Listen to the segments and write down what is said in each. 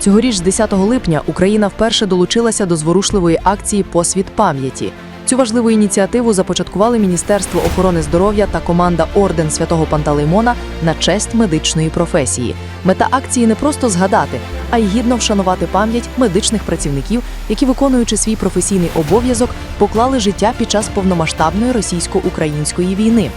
Цьогоріч, 10 липня, Україна вперше долучилася до зворушливої акції Посвіт пам'яті. Цю важливу ініціативу започаткували Міністерство охорони здоров'я та команда Орден Святого Пантелеймона на честь медичної професії. Мета акції не просто згадати, а й гідно вшанувати пам'ять медичних працівників, які, виконуючи свій професійний обов'язок, поклали життя під час повномасштабної російсько-української війни.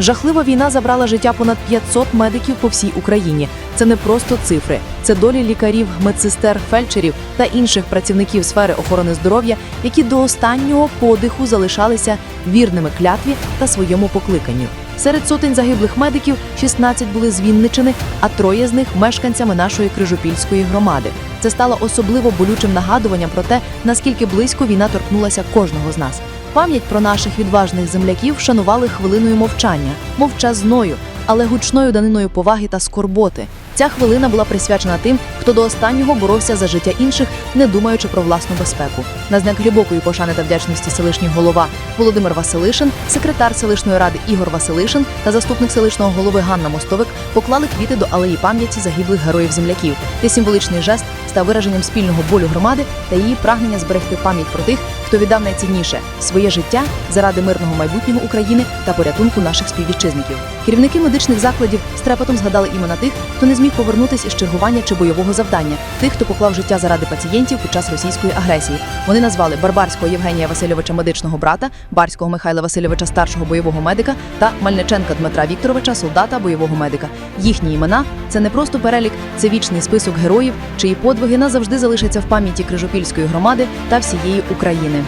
Жахлива війна забрала життя понад 500 медиків по всій Україні. Це не просто цифри, це долі лікарів, медсестер, фельдшерів та інших працівників сфери охорони здоров'я, які до останнього подиху залишалися вірними клятві та своєму покликанню. Серед сотень загиблих медиків 16 були з Вінничини, а троє з них мешканцями нашої Крижопільської громади. Це стало особливо болючим нагадуванням про те, наскільки близько війна торкнулася кожного з нас. Пам'ять про наших відважних земляків вшанували хвилиною мовчання, мовчазною, але гучною даниною поваги та скорботи. Ця хвилина була присвячена тим, хто до останнього боровся за життя інших, не думаючи про власну безпеку. На знак глибокої пошани та вдячності селищний голова Володимир Василишин, секретар селищної ради Ігор Василишин та заступник селищного голови Ганна Мостовик поклали квіти до алеї пам'яті загиблих героїв земляків. Цей символичний жест став вираженням спільного болю громади та її прагнення зберегти пам'ять про тих, хто віддав найцінніше своє життя заради мирного майбутнього України та порятунку наших співвітчизників. Керівники медичних закладів з трепетом згадали імена тих, хто не зміг повернутися із чергування чи бойового завдання, тих, хто поклав життя заради пацієнтів під час російської агресії. Вони назвали Барбарського Євгенія Васильовича медичного брата, Барського Михайла Васильовича старшого бойового медика та Мальниченка Дмитра Вікторовича, солдата бойового медика. Їхні імена це не просто перелік, це вічний список героїв, чиї подвиги назавжди залишаться в пам'яті Крижопільської громади та всієї України.